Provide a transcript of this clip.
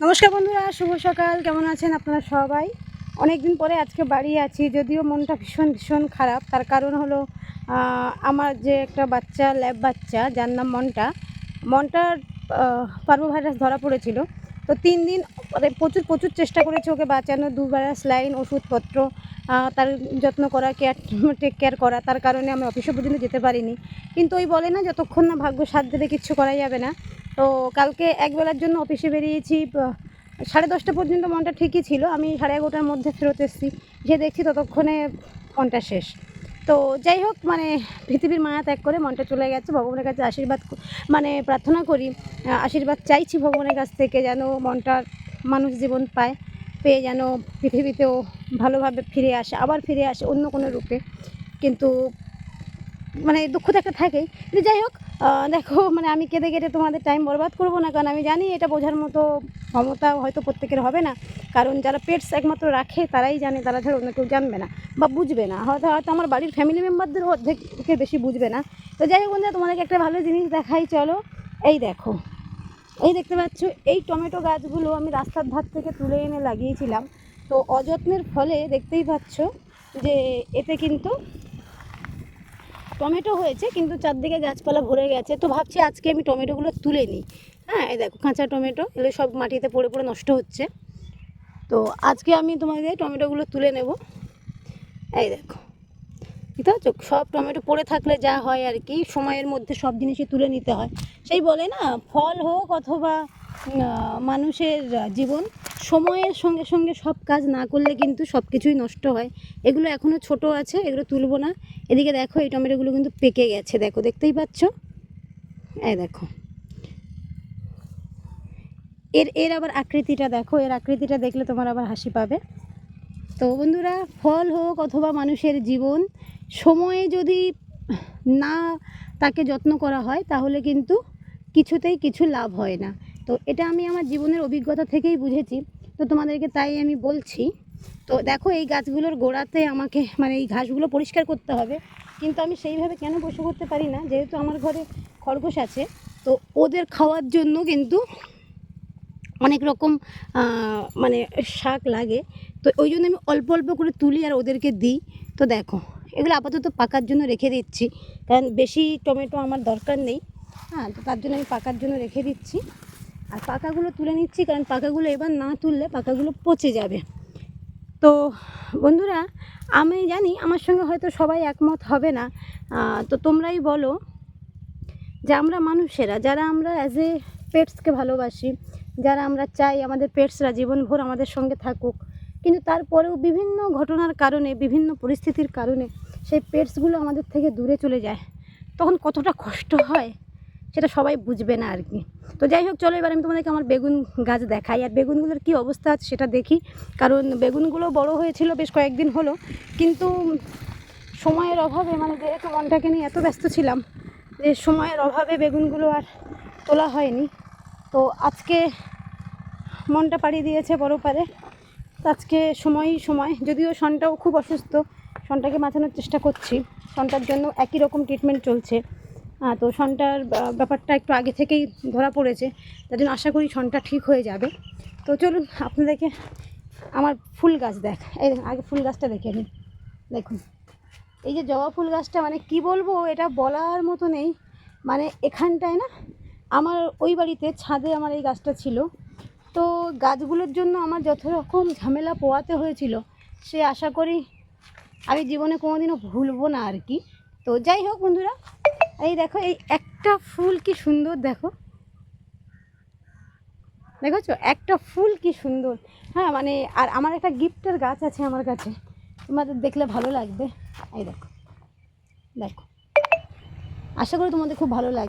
নমস্কার বন্ধুরা, শুভ সকাল। কেমন আছেন আপনারা সবাই? অনেক দিন পরে আজকে বাড়ি আছি, যদিও মনটা ভীষণ ভীষণ খারাপ। তার কারণ হলো আমার যে একটা বাচ্চা, ল্যাব বাচ্চা, যার নাম মনটা, মনটার ভাইরাস ধরা পড়েছিল। তো তিন দিন মানে প্রচুর প্রচুর চেষ্টা করেছে ওকে বাঁচানো দুবার স্লাইন ওষুধপত্র তার যত্ন করা কেয়ার টেক কেয়ার করা। তার কারণে আমি অফিসে পর্যন্ত যেতে পারিনি। কিন্তু ওই বলে না, যতক্ষণ না ভাগ্য সাথ দেবে কিচ্ছু করা যাবে না তো কালকে একবেলার জন্য অফিসে বেরিয়েছি সাড়ে দশটা পর্যন্ত মনটা ঠিকই ছিল। আমি সাড়ে এগারোটার মধ্যে ফেরত এসেছি। যে দেখছি ততক্ষণে মনটা শেষ। তো যাই হোক মানে পৃথিবীর মায়া ত্যাগ করে মনটা চলে গেছে। ভগবানের কাছে আশীর্বাদ মানে প্রার্থনা করি আশীর্বাদ চাইছি ভগবানের কাছ থেকে যেন মনটার মানুষ জীবন পায়, পেয়ে যেন পৃথিবীতেও ভালোভাবে ফিরে আসে, আবার ফিরে আসে অন্য কোনো রূপে। কিন্তু মানে দুঃখ তো একটা থাকেই। কিন্তু যাই হোক দেখো মানে আমি কেঁদে কেটে তোমাদের টাইম বরবাদ করব না, কারণ আমি জানি এটা বোঝার মতো ক্ষমতা হয়তো প্রত্যেকের হবে না। কারণ যারা পেটস একমাত্র রাখে, তারাই জানে, তারা ছাড়া অন্য কেউ জানবে না বা বুঝবে না। হয়তো হয়তো আমার বাড়ির ফ্যামিলি মেম্বারদেরও অর্ধেকের বেশি বুঝবে না। তো যাই হোক বন্ধুরা, তোমাদেরকে একটা ভালো জিনিস দেখাই, চলো। এই দেখো, এই দেখতে পাচ্ছ, এই টমেটো গাছগুলো আমি রাস্তার ধার থেকে তুলে এনে লাগিয়েছিলাম। তো অযত্নের ফলে দেখতেই পাচ্ছ যে এতে কিন্তু টমেটো হয়েছে, কিন্তু চারদিকে গাছপালা ভরে গেছে। তো ভাবছি আজকে আমি টমেটোগুলো তুলে নিই। হ্যাঁ এই দেখো, কাঁচা টমেটো, এগুলো সব মাটিতে পড়ে পড়ে নষ্ট হচ্ছে। তো আজকে আমি তোমাদের টমেটোগুলো তুলে নেব। এই দেখো, বুঝতে পারছ? সব টমেটো পড়ে থাকলে যা হয় আর কি, সময়ের মধ্যে সব জিনিসই তুলে নিতে হয়। সেই বলে না, ফল হোক অথবা মানুষের জীবন সময়ের সঙ্গে সঙ্গে সব কাজ না করলে কিন্তু সব কিছুই নষ্ট হয়। এগুলো এখনও ছোট আছে, এগুলো তুলবো না। এদিকে দেখো এই টমেটোগুলো কিন্তু পেকে গেছে, দেখো, দেখতেই পাচ্ছ? এই দেখো। এর এর আবার আকৃতিটা দেখো, এর আকৃতিটা দেখলে তোমার আবার হাসি পাবে। তো বন্ধুরা, ফল হোক অথবা মানুষের জীবন, সময়ে যদি না তাকে যত্ন করা হয়, তাহলে কিন্তু কিছুতেই কিছু লাভ হয় না। তো এটা আমি আমার জীবনের অভিজ্ঞতা থেকেই বুঝেছি। তো তোমাদেরকে তাই আমি বলছি। তো দেখো এই গাছগুলোর গোড়াতে আমাকে মানে এই ঘাসগুলো পরিষ্কার করতে হবে। কিন্তু আমি সেইভাবে কেন বসে করতে পারি না? যেহেতু আমার ঘরে খরগোশ আছে, তো ওদের খাওয়ার জন্য কিন্তু অনেক রকম মানে শাক লাগে। তো ওই জন্য আমি অল্প অল্প করে তুলি আর ওদেরকে দিই। তো দেখো, এগুলো আপাতত পাকার জন্য রেখে দিচ্ছি। কারণ বেশি টমেটো আমার দরকার নেই। হ্যাঁ তো তার জন্য আমি পাকার জন্য রেখে দিচ্ছি। আর পাকাগুলো তুলে নিচ্ছি, কারণ পাকাগুলো এবার না তুললে পাকাগুলো পচে যাবে। তো বন্ধুরা, আমি জানি আমার সঙ্গে হয়তো সবাই একমত হবে না। তো তোমরাই বলো যে আমরা মানুষেরা, যারা আমরা অ্যাজ এ পেটসকে ভালোবাসি, যারা আমরা চাই আমাদের পেটসরা জীবনভর আমাদের সঙ্গে থাকুক, কিন্তু তারপরেও বিভিন্ন ঘটনার কারণে, বিভিন্ন পরিস্থিতির কারণে সেই পেটসগুলো আমাদের থেকে দূরে চলে যায়। তখন কতটা কষ্ট হয় সেটা সবাই বুঝবে না আর কি। তো যাই হোক, চলো এবার আমি তোমাদেরকে আমার বেগুন গাছ দেখাই। আর বেগুনগুলোর কী অবস্থা আছে সেটা দেখি। কারণ বেগুনগুলো বড় হয়েছিল বেশ কয়েকদিন হলো, কিন্তু সময়ের অভাবে মানে যেহেতু মনটাকে নিয়ে এত ব্যস্ত ছিলাম, যে সময়ের অভাবে বেগুনগুলো আর তোলা হয়নি। তো আজকে মনটা পাড়ি দিয়েছে বড় পারে। আজকে সময়ই সময়। যদিও সনটাও খুব অসুস্থ, সনটাকে বাঁচানোর চেষ্টা করছি। সনটার জন্য একই রকম ট্রিটমেন্ট চলছে। তো সনটার ব্যাপারটা একটু আগে থেকেই ধরা পড়েছে। তার জন্য আশা করি সনটা ঠিক হয়ে যাবে। তো চলুন, আপনাদেরকে আমার ফুল গাছ দেখ। এই আগে ফুল গাছটা দেখে নিন দেখুন, এই যে জবা ফুল গাছটা মানে কি বলব, এটা বলার মতো নেই। মানে এখানটায় না, আমার ওই বাড়িতে ছাদে আমার এই গাছটা ছিল। তো গাছগুলোর জন্য আমার যত রকম ঝামেলা পোয়াতে হয়েছিল। সে আশা করি আমি জীবনে কোনোদিনও ভুলবো না আর কি। তো যাই হোক বন্ধুরা এই দেখো, এই একটা ফুল কি সুন্দর, দেখো। দেখেছ? একটা ফুল কি সুন্দর। হ্যাঁ মানে আর আমার একটা গিফটের গাছ আছে আমার কাছে। তোমাদের দেখলে ভালো লাগবে। এই দেখো দেখো। আশা করি তোমাদের খুব ভালো লাগবে।